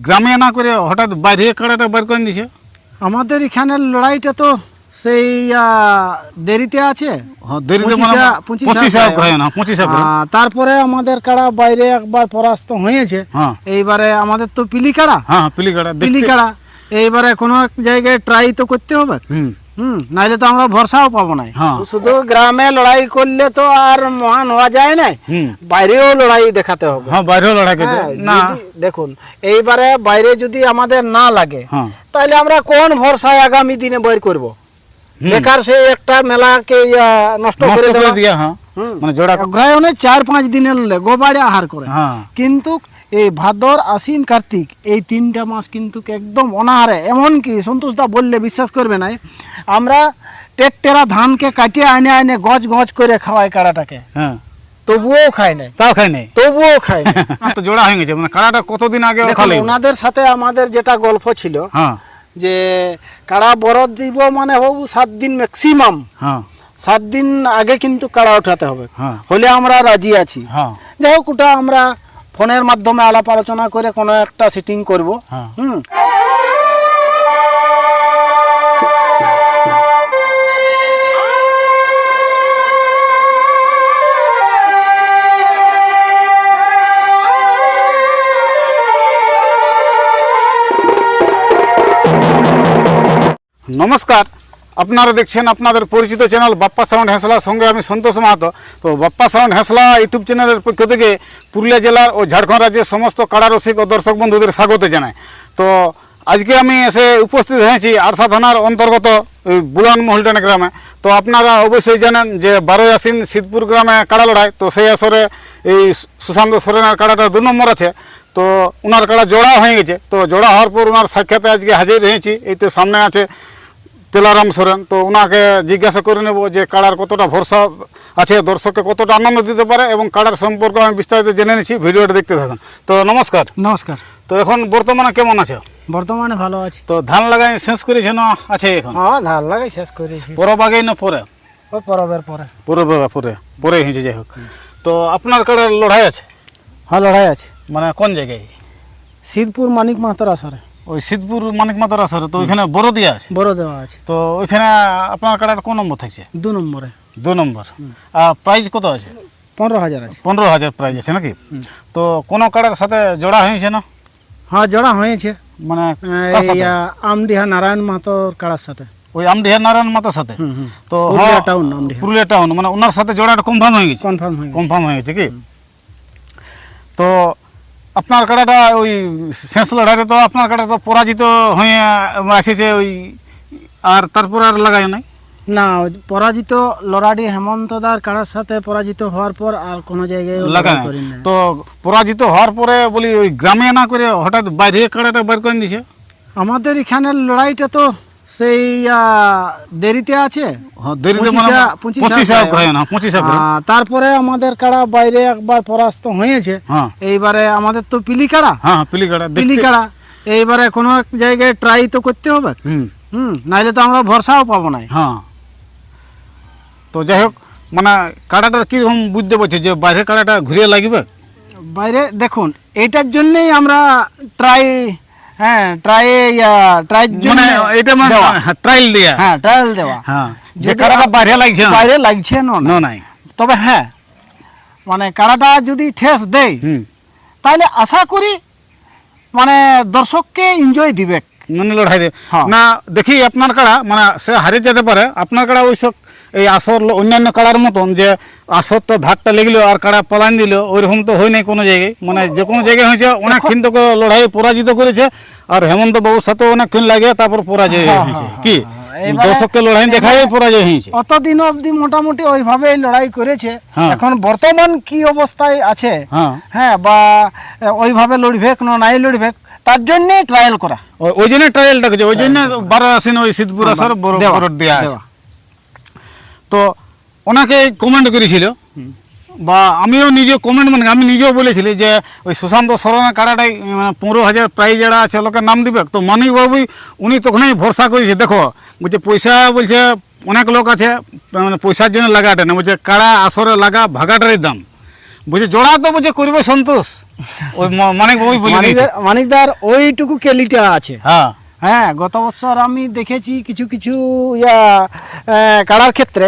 গ্রামে না করে হঠাৎ বাইরে কাড়াটা বার করে দিছে আমাদের এখানের লড়াইটা তো সেই দেরিতে আছে। হ্যাঁ, মানে তারপরে আমাদের কাড়া বাইরে একবার পরাস্ত হয়েছে। হ্যাঁ। এইবারে আমাদের তো পিলি কাড়া হ্যাঁ পিলি কাড়া পিলি কাড়া এইবারে কোনো এক জায়গায় ট্রাই তো করতে হবে। হুম নাইলে তো আমরা ভরসাও পাবো না হ্যাঁ। শুধু গ্রামে লড়াই করলে তো আর মহান হওয়া যায় না বাইরেও লড়াই দেখাতে হবে। হ্যাঁ বাইরেও লড়াই হ্যাঁ, না। দেখুন এইবারে বাইরে যদি আমাদের না লাগে তাহলে আমরা কোন ভরসায় আগামী দিনে বের করব? বেকার সেই একটা মেলাকে নষ্ট করে দেওয়া। হ্যাঁ। মানে জোড়া অগ্রায়ণে চার পাঁচ দিনের গোবাড়ে আহার করে। কিন্তু এই ভাদর আশ্বিন কার্তিক এই তিনটা মাস কিন্তু একদম অনাহারে। এমনকি সন্তোষদা বললে বিশ্বাস করবে না আমরা টেকটেরা ধানকে কাটিয়ে আনে আনে গজ গজ করে খাওয়াই কাড়াটাকে। হ্যাঁ। তবুও খায় নাই। তাও খাই নাই? তবুও খায় নাই। তো জোড়া হয়ে গেছে মানে কাড়াটা কতদিন আগে ওনাদের সাথে আমাদের যেটা গল্প ছিল হ্যাঁ। যে কাড়া বরদ দিব মানে হোক সাত দিন ম্যাক্সিমাম হ্যাঁ। সাত দিন আগে কিন্তু কাড়া উঠাতে হবে। হ্যাঁ। হলে আমরা রাজি আছি। যাই হোক ওটা আমরা ফোনের মাধ্যমে আলাপ আলোচনা করে কোনো একটা সিটিং করব। হ্যাঁ। হুম। নমস্কার। আপনারা দেখছেন আপনাদের পরিচিত চ্যানেল বাপ্পা সাউন্ড হেসলার সঙ্গে আমি সন্তোষ মাহাতো। তো বাপ্পা সাউন্ড হেসলা ইউটিউব চ্যানেলের পক্ষ থেকে পুরুলিয়া জেলার ও ঝাড়খণ্ড রাজ্যের সমস্ত কাড়ারসিক ও দর্শক বন্ধুদের স্বাগত জানাই। তো আজকে আমি এসে উপস্থিত হয়েছি আরসা থানার অন্তর্গত বুলান মহলটানা গ্রামে। তো আপনারা অবশ্যই জানেন যে বারোই আসিন সিদ্ধপুর গ্রামে কাড়া লড়াই। তো সেই আসরে এই সুশান্ত সোরেনের কাড়াটা দু নম্বর আছে। তো ওনার কাড়া জোড়া হয়ে গেছে। তো জোড়া হওয়ার পর ওনার সাক্ষাতে আজকে হাজির হয়েছি। এই তো সামনে আছে তেলারাম সোরেন তো ওনাকে জিজ্ঞাসা করে নেব যে কাড়ার কতটা ভরসা আছে দর্শককে কতটা আনন্দ দিতে পারে এবং কাড়ার সম্পর্কে আমি বিস্তারিত জেনে নিচ্ছি ভিডিওটা দেখতে থাকুন। তো নমস্কার। নমস্কার। তো এখন বর্তমানে কেমন আছে? বর্তমানে ভালো আছি। তো ধান লাগাই শেষ করেছে না আছে এখন? হ্যাঁ ধান লাগাই শেষ করেছি। পর বাগাই না পরে? ওই পরবের পরে। পরে বাগা পরে পরে হয়েছে যাই হোক। তো আপনার কাড়ার লড়াই আছে? হ্যাঁ লড়াই আছে। মানে কোন জায়গায়? সিদ্ধপুর মানিক মাহাতর আসরে। ওই সিদ্ধপুর মানিক মাতার আসরে তো ওইখানে বড় দিয়া আছে? বড় দেওয়া আছে। তো ওইখানে আপনার কাড়ার কোন নম্বর থাকছে? দু নম্বরে। দু নম্বর। আর প্রাইস কত আছে? পনেরো হাজার আছে। পনেরো হাজার প্রাইজ আছে নাকি? তো কোন কাড়ার সাথে জোড়া হয়েছে না? হ্যাঁ জোড়া হয়েছে। মানে আমডিহা নারায়ণ মাহাতোর কাড়ার সাথে। ওই আমডিহা নারায়ণ মাতার সাথে? তো পুরুলিয়া টাউন পুরুলিয়া টাউন মানে ওনার সাথে জোড়াটা কনফার্ম হয়ে গেছে? কনফার্ম হয়ে কনফার্ম হয়ে গেছে কি? তো আপনার কাড়াটা ওই শেষ লড়াইতে তো আপনার কাড়া তো পরাজিত হয়ে আসেছে ওই আর তারপর আর লাগাই নাই? না পরাজিত লড়াডি হেমন্তদার কাড়ার সাথে পরাজিত হওয়ার পর আর কোনো জায়গায় না তো পরাজিত হওয়ার পরে বলি ওই গ্রামে না করে হঠাৎ বাইরে কাড়াটা বের করে দিছে? আমাদের এখানের লড়াইটা তো সেই দেরিতে আছে? তারপরে আমাদের কাড়া বাইরে একবার পরাস্ত হয়েছে হ্যাঁ। এইবারে আমাদের তো পিলি কাড়া হ্যাঁ পিলি কাড়া পিলি কাড়া এইবারে কোনো এক জায়গায় ট্রাই তো করতে হবে? হুম। হুম নাইলে তো আমরা ভরসাও পাবো না। হ্যাঁ। তো যাই হোক মানে কাড়াটা কীরকম বুঝতে পারছি যে বাইরের কাড়াটা ঘুরিয়ে লাগবে? বাইরে দেখুন এইটার জন্যই আমরা ট্রাই হ্যাঁ ট্রাই ট্রাই মানে এটা মানে ট্রায়াল দিয়া। হ্যাঁ ট্রায়াল দেওয়া। হ্যাঁ যে বাইরে লাগছে বাইরে লাগছে না না। নাই। তবে হ্যাঁ মানে কাড়াটা যদি ঠেস দেয় তাহলে আশা করি মানে দর্শককে এনজয় দিবে। মানে লড়াই হ্যাঁ। না দেখি আপনার কাড়া মানে সে হারিয়ে যেতে পারে আপনার কাড়া ওই সব এই আসর অন্যান্য কাড়ার মতন যে আসর তো ধারটা লেগলো আর কাড়া পলান দিল ওইরকম তো হয় নাই কোনো জায়গায়। মানে যে কোনো জায়গায় হয়েছে অনেক কিন্তু লড়াই পরাজিত করেছে আর হেমন্ত বাবুর সাথে অনেকক্ষণ লাগে তারপর পরাজয় হ্যাঁ, হয়েছে হ্যাঁ, কি? হ্যাঁ, দর্শককে লড়াই দেখাই পরাজয় হয়েছে অতদিন অবধি মোটামুটি ওইভাবেই লড়াই করেছে। হ্যাঁ। এখন বর্তমান কি অবস্থায় আছে? হ্যাঁ। হ্যাঁ বা ওইভাবে লড়বেক না নাই লড়বেক তার জন্যে ট্রায়াল করা। ওই- জন্য ট্রায়ালটা ওই জন্য বারো আসেন ওই সিদ্ধপুর আসর বড় দেওয়া, বড় দেওয়া আছে দেওয়া। তো ওনাকে কমেন্ট করেছিল। বা আমিও নিজে কমেন্ট মানে আমি নিজেও বলেছিলি যে ওই সুশান্ত সরণের কাড়াটাই মানে পনেরো হাজার প্রাইজ যারা আছে লোকের নাম দিবে। তো মানিক বাবুই উনি তখনই ভরসা করেছে দেখো বলছে পয়সা বলছে অনেক লোক আছে মানে পয়সার জন্য লাগাটা না বলছে কাড়া আসরে লাগা ভাগাটারই দাম। বলছে জোড়া তো বলছে করবে সন্তোষ। ওই ম- মানিক বাবুই বলে মানিকদার মানিকদার ওইটুকু কেলিটা আছে। হ্যাঁ। হ্যাঁ গত বছর আমি দেখেছি কিছু কিছু ইয়া কাড়ার ক্ষেত্রে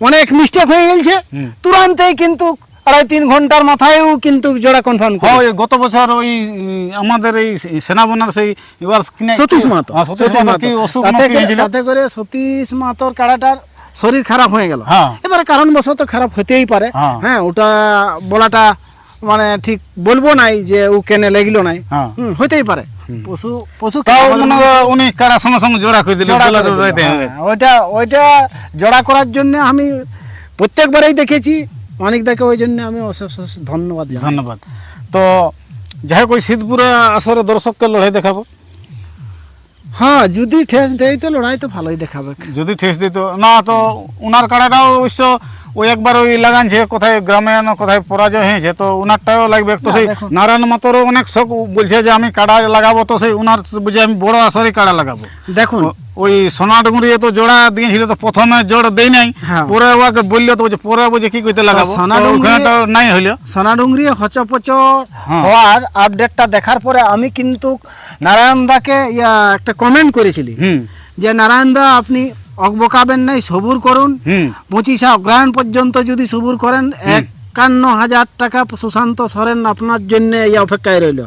অনেক মিস্টেক হয়ে গেছে। তুরান্তেই কিন্তু আড়াই তিন ঘণ্টার মাথায়ও কিন্তু জোড়া কনফার্ম হ্যাঁ ওই গত বছর ওই আমাদের এই সেনাবনার সেই এবার সতীশ মাহাতো। হ্যাঁ সতীশ তাতে করে- সতীশ মাহাতোর কাড়াটার শরীর খারাপ হয়ে গেল। হ্যাঁ। এবারে কারণবশত খারাপ হতেই পারে। হ্যাঁ। হ্যাঁ ওটা বলাটা মানে ঠিক বলব নাই যে ও কেনে লেগলো নাই। হ্যাঁ। হুম, হতেই পারে। পশু পশু উনি কারা সঙ্গে সঙ্গে জোড়া করে দিল জোড়া জোড়া করে দিল, রাইতে হ্যাঁ, ওইটা ওইটা জোড়া করার জন্য আমি প্রত্যেকবারেই দেখেছি। মানিকদাকে ওই জন্য আমি অশেষ অশেষ ধন্যবাদ ধন্যবাদ। তো যাই হোক ওই শীতপুরে আসরে দর্শককে লড়াই দেখাবো। হ্যাঁ যদি ঠেস দেয় তো লড়াই তো ভালোই দেখাবে। যদি ঠেস দিত না তো ওনার কাড়াটাও অবশ্য ওই একবার ওই লাগানছে কোথায় গ্রামে না কোথায় পরাজয় হয়েছে তো উনারটাও লাগবে। তো সেই নারায়ণ মাতরও অনেক শখ বলছে যে আমি কাড়া লাগাবো তো সেই উনার বুঝে আমি বড় আসরে কাড়া লাগাবো। দেখুন। ওই সোনা ডুঙরিয়ে তো জোড়া দিয়েছিল তো প্রথমে জোড়া দেই নাই। হ্যাঁ। পরে ওকে বলল তো পরে বুঝে কি করতে লাগাবো? সোনা তো ডুঙরি- ওখানে তো নাই হইল। সোনাডুঙ্গরি হচপচ হ্যাঁ। হওয়ার আপডেটটা দেখার পরে আমি কিন্তু নারায়ণদাকে ইয়া একটা কমেন্ট করেছিলি। যে নারায়ণদা আপনি অকবকাবেন নাই সবুর করুন। হুম। পঁচিশে অগ্রহায়ণ পর্যন্ত যদি সবুর করেন একান্ন হাজার টাকা সুশান্ত সরেন আপনার জন্য এই অপেক্ষায় রইল।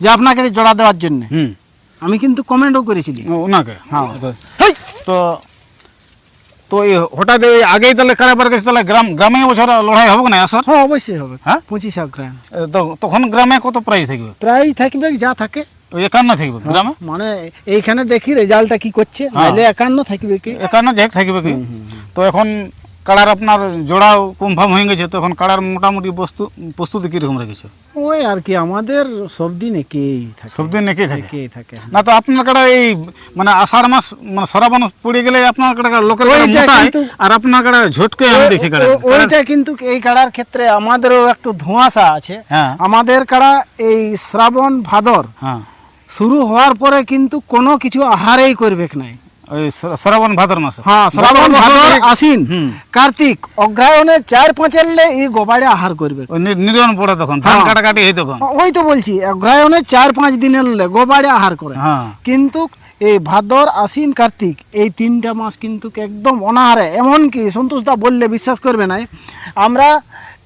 যে আপনাকে জোড়া দেওয়ার জন্য। হুম। আমি কিন্তু কমেন্টও করেছিলি। ও- ওনাকে? হ্যাঁ। তো- তো তো এই হঠাৎ এই আগেই তাহলে কারাবার গেছে তাহলে গ্রাম গ্রামে বছর লড়াই হবে না আসর হ্যাঁ অবশ্যই হবে। হ্যাঁ? পঁচিশে অগ্রহায়ণ। তো তখন গ্রামে কত প্রাইজ থাকবে? প্রায় থাকবে যা থাকে। একান্ন থাকবে গ্রামে? মানে এইখানে দেখি রেজাল্টটা কি করছে হ্যাঁ। নাহলে একান্ন থাকবে কি? একান্ন থাকবে কি? তো এখন কাড়ার আপনার জোড়াও কনফার্ম হয়ে গেছে তো এখন কাড়ার মোটামুটি বস্তু প্রস্তুতি কীরকম রেখেছে? ওই আর কি আমাদের সব দিন একেই থাকে। সব দিন একই থাকে? একেই থাকে না তো আপনার এই মানে আষাঢ় মাস মানে শ্রাবণ পড়ে গেলে আপনার লোকের হয়, আর আপনার ঝটকে আমি দেখছি কাটা ওইটা কিন্তু এই কাড়ার ক্ষেত্রে আমাদেরও একটু ধোঁয়াশা আছে। হ্যাঁ। আমাদের কাড়া এই শ্রাবণ ভাদর হ্যাঁ। শুরু হওয়ার পরে কিন্তু কোনো কিছু আহারেই করবে নাই। শ্রাবণ ভাদর মাসে? হ্যাঁ শ্রাবণ ভাদর হুম। কার্তিক অগ্রায়ণে চার পাঁচেরলে এই গোবাড়ে আহার করবে নিরন পড়ে তখন ধান হ্যাঁ। কাটাকাটি হয় তখন। ওই তো বলছি অগ্রায়ণে চার পাঁচ দিনের গোবাড়ে আহার করে। হ্যাঁ। কিন্তু এই ভাদর আশ্বিন কার্তিক এই তিনটা মাস কিন্তু একদম অনাহারে। এমনকি সন্তোষদা বললে বিশ্বাস করবে না আমরা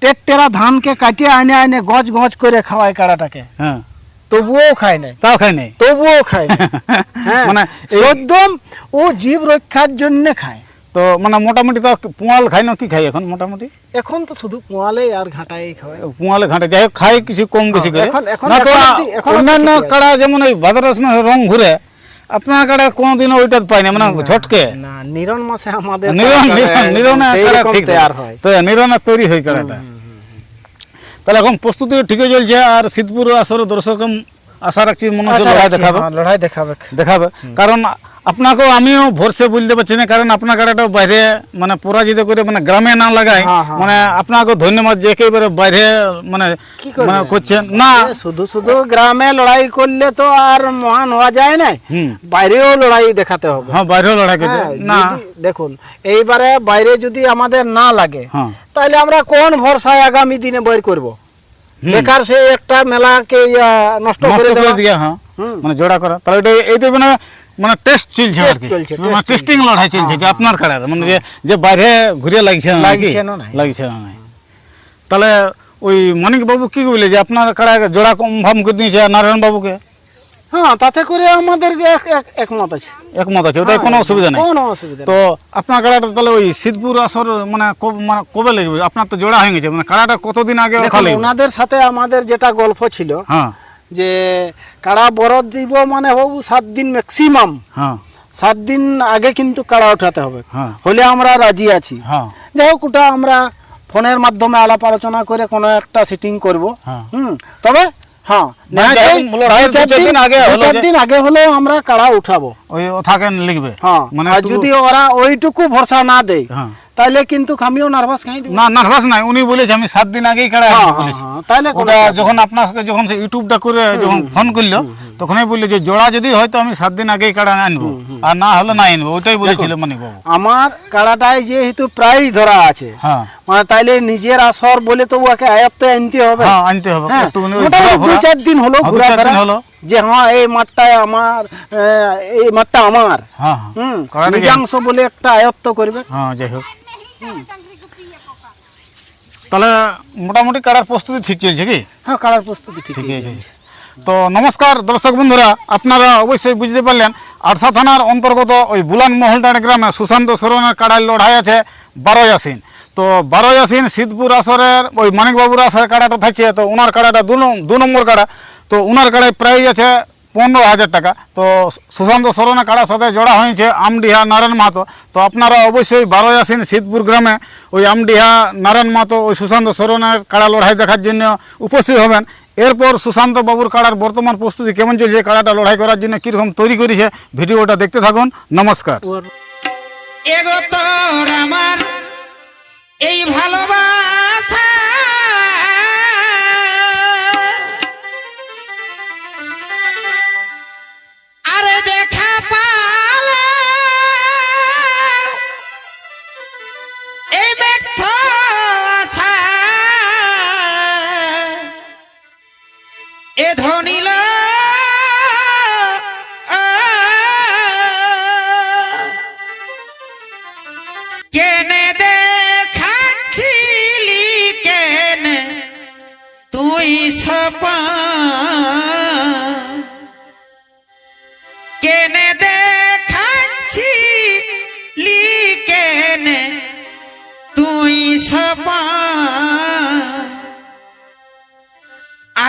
টেকটেরা ধানকে কাটিয়ে আনে আনে গজ গজ করে খাওয়াই কাড়াটাকে। হ্যাঁ। তবুও খায় নাই। তাও খাই নাই? তবুও খায় হ্যাঁ মানে একদম ও জীব রক্ষার জন্য খায়। তো মানে মোটামুটি তো পুয়াল খাই না কি খাই এখন মোটামুটি? এখন তো শুধু পোয়ালে আর ঘাটাই খাওয়ায়। পুয়ালে ঘাটে যাই হোক খাই কিছু কম বেশি করে। হ্যাঁ, এখন- এখন- না তো অন্যান্য কাড়া যেমন ওই ভাদর মাসে রং ঘুরে আপনার কাড়া কোনোদিনও ওইটা পাই না মানে ঝটকে। না নিরন মাসে আমাদের নিরন নিরনে সেই ঠিক হয়। তো নিরনে তৈরি হয় কাড়াটা। তাহলে এখন প্রস্তুতি ঠিকই চলছে আর শীতপুর আসর দর্শক আশা রাখছি মনে হচ্ছে লড়াই দেখাবে। হ্যাঁ, লড়াই দেখাবে। দেখাবে। কারণ আপনাকেও আমিও ভরসে বলতে পারছি না কারণ আপনার গাড়িটা বাইরে মানে পরাজিত করে মানে গ্রামে না লাগায় হ্যাঁ, হ্যাঁ, মানে আপনাকে ধন্যবাদ যে একেবারে বাইরে মানে মানে করছেন না। শুধু শুধু গ্রামে লড়াই করলে তো আর মহান হওয়া যায় না। বাইরেও লড়াই দেখাতে হবে। হ্যাঁ বাইরেও লড়াই হ্যাঁ, না। দেখুন এইবারে বাইরে যদি আমাদের না লাগে তাহলে আমরা কোন ভরসায় আগামী দিনে বের করব? বেকার সে একটা মেলাকে নষ্ট করে দেওয়া। দিয়া হ্যাঁ। মানে জোড়া করা। তাহলে এটা এইটা মানে মানে টেস্ট চলছে আর কি। মানে টেস্টিং লড়াই চলছে যে আপনার কাড়ার মানে যে যে বাইরে ঘুরে লাগছে না লাগছে না লাগছে না তাহলে ওই মানিক বাবু কি বলে যে আপনার কাড়া জোড়া কম ভাম করে দিয়েছে নারায়ণ বাবুকে হ্যাঁ তাতে করে আমাদের এক- এক- একমত আছে। একমত আছে ওটাই কোনো অসুবিধা নেই। কোনো অসুবিধা তো আপনার কাড়াটা তাহলে ওই শীতপুর আসর মানে মানে কবে লাগবে? আপনার তো জোড়া হয়ে গেছে মানে কাড়াটা কতদিন আগে ওনাদের সাথে আমাদের যেটা গল্প ছিল হ্যাঁ। যে কাড়া বরদ দিব মানে বাবু সাত দিন ম্যাক্সিমাম হ্যাঁ। সাত দিন আগে কিন্তু কাড়া উঠাতে হবে। হ্যাঁ। হলে আমরা রাজি আছি। হ্যাঁ। যাই হোক ওটা আমরা ফোনের মাধ্যমে আলাপ আলোচনা করে কোনো একটা সিটিং করব। হ্যাঁ। হুম তবে হ্যাঁ আগে চার দিন আগে হলেও আমরা কাড়া উঠাবো? ওই থাকেন লিখবে। হ্যাঁ মানে যদি ওরা ওইটুকু ভরসা না দেয় হ্যাঁ। তাহলে কিন্তু আমিও নার্ভাস খাই না নার্ভাস নাই। উনি বলেছে আমি সাত দিন আগেই কাড়া হ্যাঁ, হ্যাঁ, হ্যাঁ, ওটা যখন আপনার যখন সে ইউটিউবটা করে যখন ফোন করল তখনই বললি যে জোড়া যদি হয়তো আমি সাত দিন আগেই কাড়া আনব। আর না হলে না আনব। ওইটাই বলেছিল বাবু আমার কাড়াটায় যেহেতু প্রায় ধরা আছে হ্যাঁ। মানে তাইলে নিজের আসর বলে তো ওকে আয়ত্তে আনতে হবে। হ্যাঁ আনতে হবে। হ্যাঁ, দু চার দিন হলো হ্যাঁ, ঘোরা। হলো। যে হ্যাঁ এই মাঠটায় আমার এই মাঠটা আমার। হ্যাঁ হুম হ্যাঁ নিজাংশ বলে একটা আয়ত্ত করবে। হ্যাঁ যাই হোক। তাহলে মোটামুটি কাড়ার প্রস্তুতি ঠিক চলছে কি? হ্যাঁ কাড়ার প্রস্তুতি ঠিক ঠিক আছে। তো নমস্কার দর্শক বন্ধুরা আপনারা অবশ্যই বুঝতে পারলেন আরসা থানার অন্তর্গত ওই বুলান মহলটার গ্রামে সুশান্ত সরণের কাড়ার লড়াই আছে। বারোই আসিন তো বারোই আসিন সিদ্ধপুর আসরের ওই মানিকবাবুর আসরের কাড়াটা থাকছে, তো ওনার কাড়াটা দু নম- দু নম্বর কাড়া। তো ওনার কাড়ায় প্রাইজ আছে পনেরো হাজার টাকা। তো সুশান্ত সরণের কাড়ার সাথে জোড়া হয়েছে আমডিহা নারায়ণ মাহাতো। তো আপনারা অবশ্যই বারোই আসিন গ্রামে ওই আমডিহা নারায়ণ মাহাতো, ওই সুশান্ত সরণের কাড়া লড়াই দেখার জন্য উপস্থিত হবেন। এরপর সুশান্ত বাবুর কাড়ার বর্তমান প্রস্তুতি কেমন চলছে কাড়াটা লড়াই করার জন্য কীরকম তৈরি করেছে, ভিডিওটা দেখতে থাকুন। নমস্কার। আমার এই ভালোবাসা। আরে দেখা পালে এই ব্যর্থ আশা এ ধনিল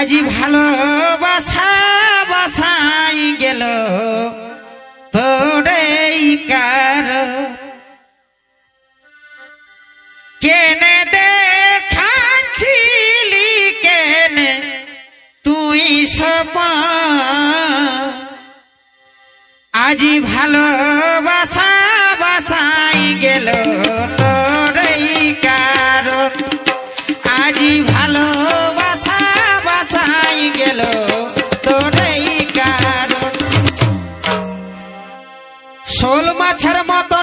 আজি ভালো বাসা বাসাই গেল। তোরেই কার। কেনে দেখাচ্ছিলি কেনে তুই সপা আজি ভালোবাসা গাছের মত